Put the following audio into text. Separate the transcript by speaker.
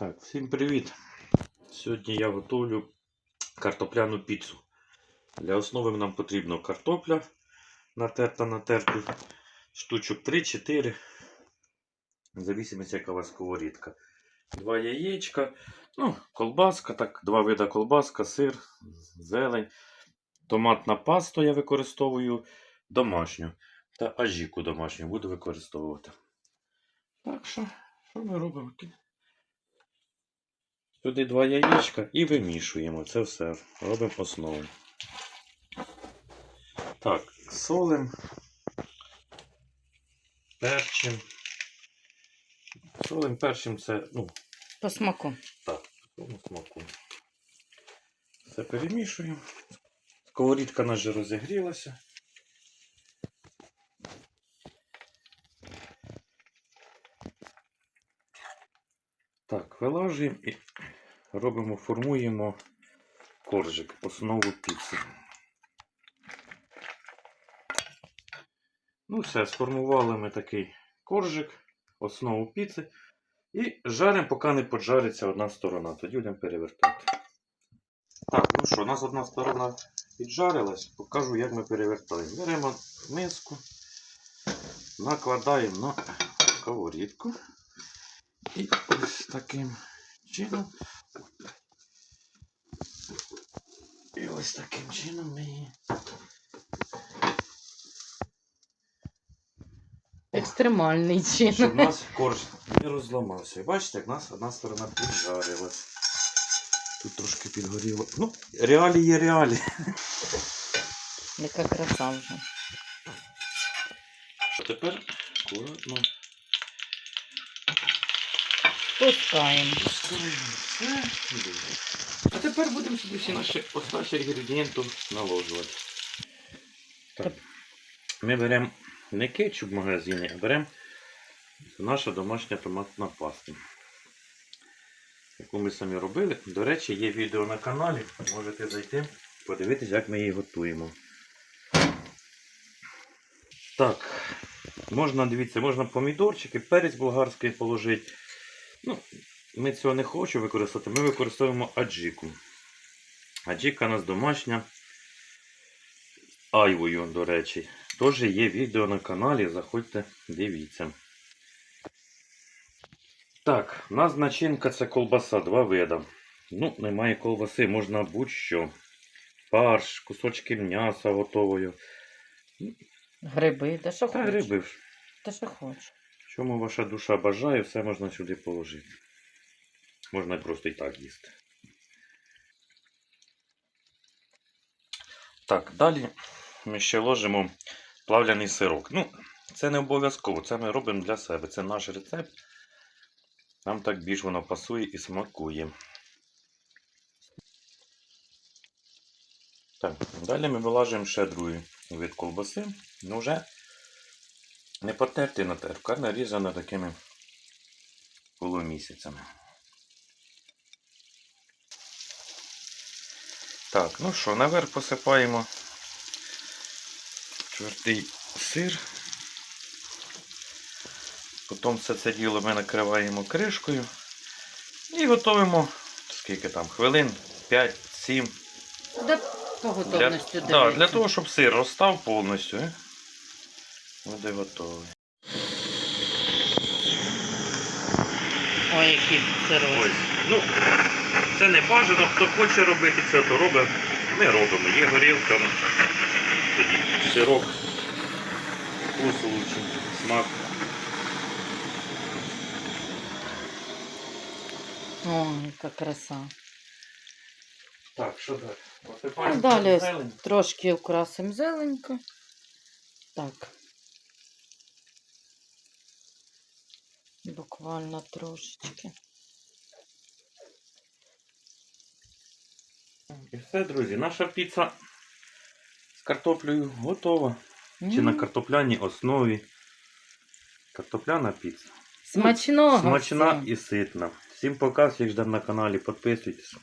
Speaker 1: Так, всім привіт! Сьогодні я готую картопляну піцу. Для основи нам потрібно картопля натерта на терку, штучок 3-4, в яка у вас сковорідка. Два яєчка, ну, колбаска, так, два вида колбаска, сир, зелень, томатна паста я використовую домашню та ажіку домашню буду використовувати. Так що, що ми робимо? Сюди два яєчка і вимішуємо. Це все. Робимо основу. Так, солим, перчим. Солим перчим це, ну,
Speaker 2: По смаку.
Speaker 1: так, по смаку. Все перемішуємо. Сковорідка наша розігрілася. Так, вилажуємо і робимо, формуємо коржик, основу піци. Ну все, сформували ми такий коржик, основу піци. І жаримо, поки не поджариться одна сторона. Тоді будемо перевертати. Так, ну що, у нас одна сторона піджарилась, покажу, як ми перевертаємо. Беремо миску, накладаємо на сковорідку. І ось таким чином. І ось таким чином ми її.
Speaker 2: Екстремальний
Speaker 1: Щоб у нас корж не розламався. І бачите, як у нас одна сторона піджарилась. Тут трошки підгоріло. Ну, реалії є реалії.
Speaker 2: Яка краса вже.
Speaker 1: А тепер акуратно
Speaker 2: Пускаємо.
Speaker 1: А тепер будемо собі всі наші остачі інгредієнти наложувати. Так. Ми беремо не кетчуп в магазині, а беремо наша домашня томатна паста. Яку ми самі робили. До речі, є відео на каналі. Можете зайти, подивитися, як ми її готуємо. Так, можна, дивіться, можна помідорчики, перець болгарський положити. Ну, ми цього не хочемо використати, ми використовуємо аджику. Аджика у нас домашня. Айвою, до речі. Теж є відео на каналі, заходьте, дивіться. Так, у нас начинка це колбаса, два вида. Ну, немає колбаси, можна будь-що. Фарш, кусочки м'яса готовою.
Speaker 2: Гриби, та що
Speaker 1: Та
Speaker 2: хочеш.
Speaker 1: гриби.
Speaker 2: Та що хочеш.
Speaker 1: Чому ваша душа бажає, все можна сюди положити. Можна просто і так їсти. Так, далі ми ще ложимо плавляний сирок. Ну, це не обов'язково, це ми робимо для себе. Це наш рецепт. Нам так більш воно пасує і смакує. Так, далі ми вилажуємо ще другий вид колбаси. Ну вже не потертий на терку, а нарізано такими полумісяцями. Так, ну що, наверх посипаємо чвертий сир. Потім все це діло ми накриваємо кришкою і готуємо скільки там, хвилин 5-7
Speaker 2: Да, по готовності
Speaker 1: для, да, для того, щоб сир розстав повністю. Буде готовий.
Speaker 2: Ой, сироч.
Speaker 1: Ось. Ну, це не бажано, хто хоче робити це, то робить. Ми робимо. Є горілка, тоді сирок, вкус лучше, смак.
Speaker 2: Ой, яка краса.
Speaker 1: Так, що далі? Посипаємо
Speaker 2: далі
Speaker 1: зелень.
Speaker 2: трошки украсимо зеленько. Так. Буквально трошечки.
Speaker 1: І все, друзі, наша піца з картоплею готова. Чи на
Speaker 2: М,
Speaker 1: картопляній основі. Картопляна піца.
Speaker 2: Смачного.
Speaker 1: Смачна
Speaker 2: всім.
Speaker 1: і ситна. Всім пока, всіх ждемо на каналі, підписуйтесь.